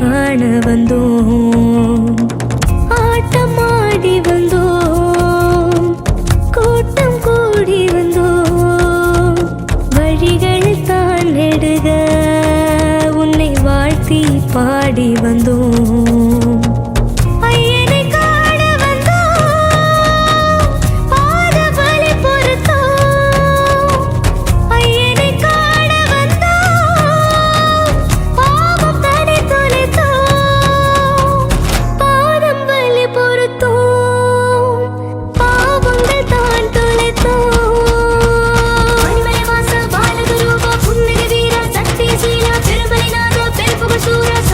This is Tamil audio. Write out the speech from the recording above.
காண வந்தோம். ஆட்டமாடி வந்தோம். கூட்டம் கூடி வந்தோம். வழிகள் தான் நெடுக. உன்னை வாழ்த்தி பாடி வந்தோம். Sudah.